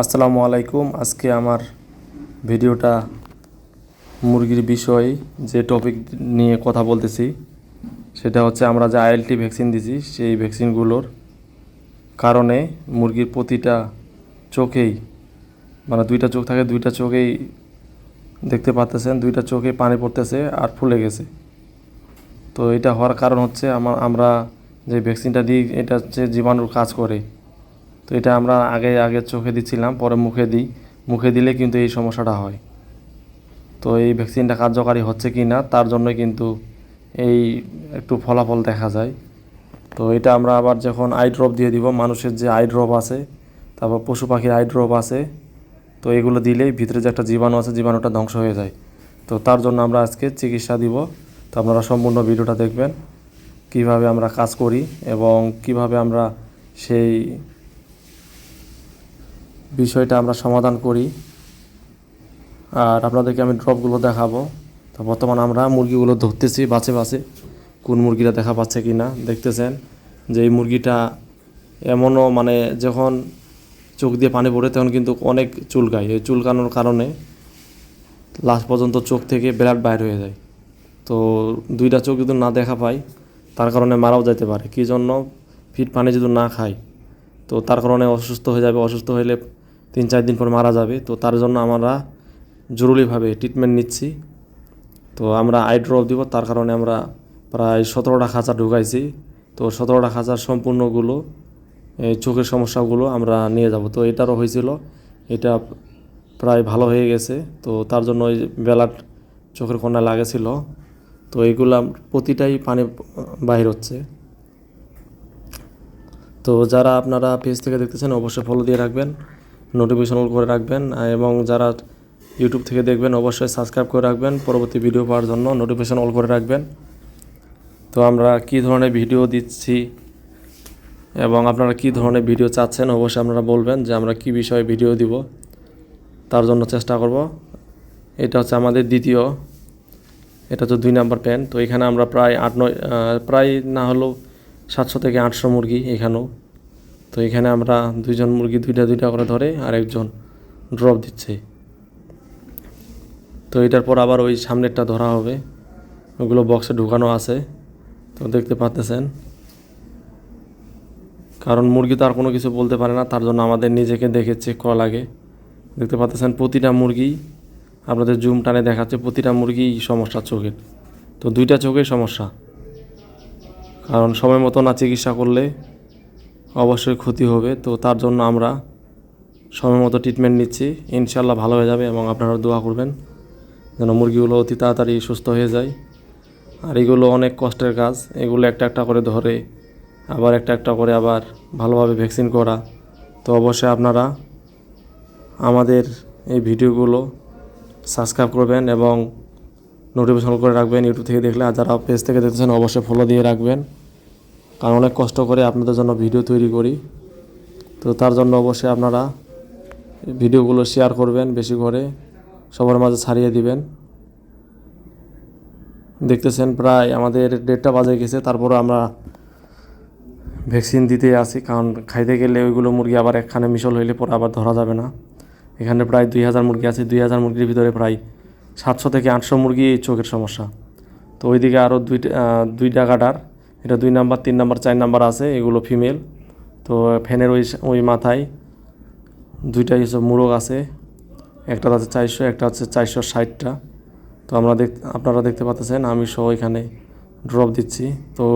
আসসালামু আলাইকুম। আজকে আমার ভিডিওটা মুরগির বিষয়ে, যে টপিক নিয়ে কথা বলতেছি, সেটা হচ্ছে আমরা যে আইএলটি ভ্যাকসিন দিছি, সেই ভ্যাকসিনগুলোর কারণে মুরগির প্রতিটা চোখেই মানে দুইটা চোখ থাকে, দুইটা চোখেই দেখতে পাচ্তেছেন দুইটা চোখে পানি পড়তেছে আর ফুলে গেছে। তো এটা হওয়ার কারণ হচ্ছে আমার আমরা যে ভ্যাকসিনটা দিই, এটা হচ্ছে জীবাণুর কাজ করে। তো এটা আমরা আগে আগে চোখে দিচ্ছিলাম পরে মুখে দিই। মুখে দিলে কিন্তু এই সমস্যাটা হয়। তো এই ভ্যাকসিনটা কার্যকারী হচ্ছে কি না, তার জন্য কিন্তু এই একটু ফলাফল দেখা যায়। তো এটা আমরা আবার যখন আই ড্রপ দিয়ে দিব, মানুষের যে আই ড্রপ আছে, তারপর পশু পাখির আই ড্রপ আছে, তো এগুলো দিলেই ভিতরে যে একটা জীবাণু আছে, জীবাণুটা ধ্বংস হয়ে যায়। তো তার জন্য আমরা আজকে চিকিৎসা দিব। তো আপনারা সম্পূর্ণ ভিডিওটা দেখবেন, কীভাবে আমরা কাজ করি এবং কীভাবে আমরা সেই বিষয়টা আমরা সমাধান করি। আর আপনাদেরকে আমি ড্রপগুলো দেখাবো। তো বর্তমান আমরা মুরগিগুলো ধরতেছি বাছে বাছে, কোন মুরগিটা দেখা পাচ্ছে কি না দেখতেছেন। যে এই মুরগিটা এমনও মানে যখন চোখ দিয়ে পানি পড়ে তখন কিন্তু অনেক চুলকায়। এই চুলকানোর কারণে লাস্ট পর্যন্ত চোখ থেকে ব্লাড বাইর হয়ে যায়। তো দুইটা চোখ যদি না দেখা পায়, তার কারণে মারাও যেতে পারে। কী জন্য? ফিট পানি যদি না খায়, তো তার কারণে অসুস্থ হয়ে যাবে। অসুস্থ হলে তিন চার দিন পর মারা যাবে। তো তার জন্য আমরা জরুরিভাবে ট্রিটমেন্ট নিচ্ছি। তো আমরা আই ড্রপ দিব, তার কারণে আমরা প্রায় সতেরোটা খাঁচা ঢুকাইছি। তো সতেরোটা খাঁচার সম্পূর্ণগুলো, এই চোখের সমস্যাগুলো আমরা নিয়ে যাব। তো এটারও হয়েছিল, এটা প্রায় ভালো হয়ে গেছে। তো তার জন্য ওই বেলাট চোখের কোনায় লাগেছিল। তো এইগুলা প্রতিটাই পানি বাহির হচ্ছে। তো যারা আপনারা পেজ থেকে দেখতেছেন, অবশ্যই ফলো দিয়ে রাখবেন। নোটিফিকেশন অল করে রাখবেন এবং যারা ইউটিউব থেকে দেখবেন অবশ্যই সাবস্ক্রাইব করে রাখবেন। পরবর্তী ভিডিও পাওয়ার জন্য নোটিফিকেশন অল করে রাখবেন। তো আমরা কি ধরনের ভিডিও দিচ্ছি এবং আপনারা কি ধরনের ভিডিও চাচ্ছেন অবশ্যই আপনারা বলবেন যে আমরা কি বিষয়ে ভিডিও দিব। তার জন্য চেষ্টা করব। এটা হচ্ছে আমাদের দ্বিতীয়, এটা হচ্ছে দুই নাম্বার প্যান তো এখানে আমরা প্রায় আট নয় প্রায় না হলেও সাতশো থেকে আটশো মুরগি এখানেও তো এখানে আমরা দুইজন মুরগি দুইটা দুইটা করে ধরে আর একজন ড্রপ দিচ্ছে। তো এটার পর আবার ওই সামনেরটা ধরা হবে। ওগুলো বক্সে ঢুকানো আছে। তো দেখতে পাচ্তেছেন কারণ মুরগি তো আর কোনো কিছু বলতে পারে না, তার জন্য আমাদের নিজেকে দেখে চেক করা লাগে। দেখতে পাচ্তেছেন প্রতিটা মুরগি আপনাদের জুম টানে দেখাচ্ছে প্রতিটা মুরগি সমস্যা চোখের। তো দুইটা চোখের সমস্যা। কারণ সময় মতো না চিকিৎসা করলে অবশ্যই ক্ষতি হবে। তো তার জন্য আমরা সময় মতো ট্রিটমেন্ট নিচ্ছি। ইনশাল্লাহ ভালো হয়ে যাবে এবং আপনারা দোয়া করবেন যেন মুরগিগুলো অতি তাড়াতাড়ি সুস্থ হয়ে যায়। আর এগুলো অনেক কষ্টের কাজ। এগুলো একটা একটা করে ধরে, আবার একটা একটা করে আবার ভালোভাবে ভ্যাকসিন করা। তো অবশ্যই আপনারা আমাদের এই ভিডিওগুলো সাবস্ক্রাইব করবেন এবং নোটিফিকেশন করে রাখবেন। ইউটিউব থেকে দেখলে আর যারা পেজ থেকে দেখতেছেন, অবশ্যই ফলো দিয়ে রাখবেন। কারণ অনেক কষ্ট করে আপনাদের জন্য ভিডিও তৈরি করি। তো তার জন্য অবশ্যই আপনারা ভিডিওগুলো শেয়ার করবেন বেশি করে, সবার মাঝে ছাড়িয়ে দিবেন। দেখতেছেন প্রায় আমাদের দেড়টা বাজে গেছে তারপরে আমরা ভ্যাকসিন দিতে আসি কারণ খাইতে গেলে ওইগুলো মুরগি আবার একখানে মিশল হইলে পরে আবার ধরা যাবে না। এখানে প্রায় দুই হাজার মুরগি আছে, দুই হাজার মুরগির ভিতরে প্রায় সাতশো থেকে আটশো মুরগি চোখের সমস্যা। তো ওইদিকে আরও দুইটা দুইটা গাডার এটা দুই নাম্বার, তিন নাম্বার, চার নাম্বার আছে, এগুলো ফিমেল তো ফ্যানের ওই ওই মাথায় দুইটা হিসেব মুরগ আছে, একটা আছে চারশো, একটা হচ্ছে চারশো ষাটটা। তো আমরা দেখ, আপনারা দেখতে পাচ্ছেন, আমি সহ এখানে ড্রপ দিচ্ছি। তো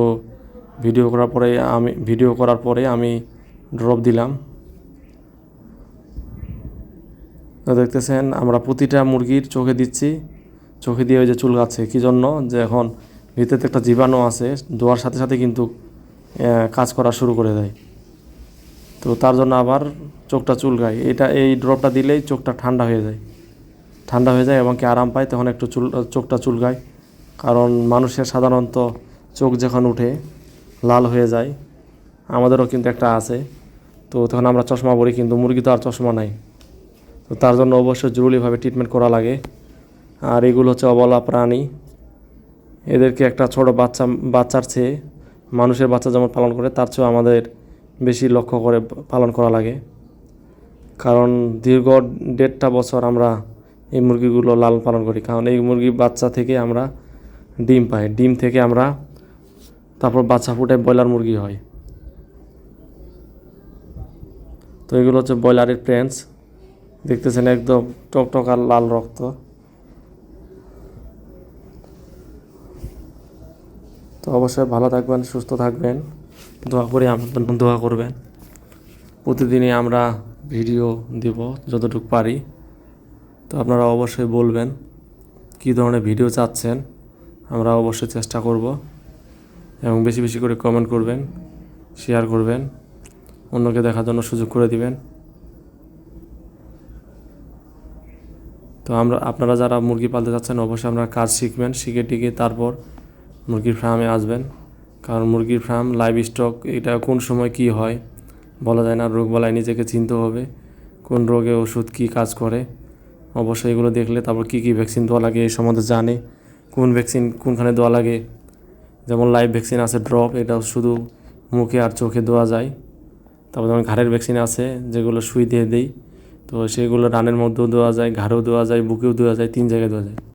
ভিডিও করার পরে আমি ভিডিও করার পরে আমি ড্রপ দিলাম। তো দেখতেছেন, আমরা প্রতিটা মুরগির চোখে দিচ্ছি, চোখে দিয়ে ওই যে চুল চুলকাচ্ছে কী জন্য? যে এখন ভিতরে একটা জীবাণু আছে দোয়ার সাথে সাথে কিন্তু কাজ করা শুরু করে দেয়। তো তার জন্য আবার চোখটা চুলকায়। এটা, এই ড্রপটা দিলেই চোখটা ঠান্ডা হয়ে যায়। ঠান্ডা হয়ে যায় এবং কি আরাম পায়, তখন একটু চুল, চোখটা চুলকায়। কারণ মানুষের সাধারণত চোখ যখন উঠে, লাল হয়ে যায়। আমাদেরও কিন্তু একটা আছে। তো তখন আমরা চশমা পরি, কিন্তু মুরগি তো আর চশমা নাই। তো তার জন্য অবশ্যই জরুরিভাবে ট্রিটমেন্ট করা লাগে। আর এগুলো হচ্ছে অবলা প্রাণী। এদেরকে একটা ছোট বাচ্চা, বাচ্চার চেয়ে মানুষের বাচ্চা যেমন পালন করে, তার চেয়েও আমাদের বেশি লক্ষ্য করে পালন করা লাগে। কারণ দীর্ঘ দেড়টা বছর আমরা এই মুরগিগুলো লালন পালন করি। কারণ এই মুরগির বাচ্চা থেকে আমরা ডিম পাই। ডিম থেকে আমরা তারপর বাচ্চা ফুটে ব্রয়লার মুরগি হয়। তো এগুলো হচ্ছে ব্রয়লারের প্রেন্স দেখতেছেন একদম টকটকার লাল রক্ত। তো অবশ্যই ভালো থাকবেন, সুস্থ থাকবেন। দোয়া করে জন্য দোয়া করবেন। প্রতিদিনই আমরা ভিডিও দিব যতটুকু পারি। তো আপনারা অবশ্যই বলবেন কী ধরনের ভিডিও চাচ্ছেন। আমরা অবশ্যই চেষ্টা করব এবং বেশি বেশি করে কমেন্ট করবেন শেয়ার করবেন, অন্যকে দেখার জন্য সুযোগ করে দিবেন। তো আমরা আপনারা যারা মুরগি পালতে চাচ্ছেন, অবশ্যই আপনারা কাজ শিখবেন, শিখে টিকে তারপর মুরগির ফার্মে আসবেন। কারণ মুরগির ফার্ম লাইভ স্টক এটা কোন সময় কি হয় বলা যায় না। রোগ বলায় নিজেকে চিনতে হবে, কোন রোগে ওষুধ কি কাজ করে। অবশ্যই এগুলো দেখলে তারপর কী কী ভ্যাকসিন দেওয়া লাগে এই সম্বন্ধে জানে। কোন ভ্যাকসিন কোনখানে দেওয়া লাগে। যেমন লাইভ ভ্যাকসিন আছে ড্রপ এটা শুধু মুখে আর চোখে দেওয়া যায়। তারপর যেমন ঘাড়ের ভ্যাকসিন আছে, যেগুলো সুই দিয়ে দেই, তো সেগুলো রানের মধ্যেও দেওয়া যায়, ঘাড়েও দেওয়া যায়, বুকেও দেওয়া যায়, তিন জায়গায় দেওয়া যায়।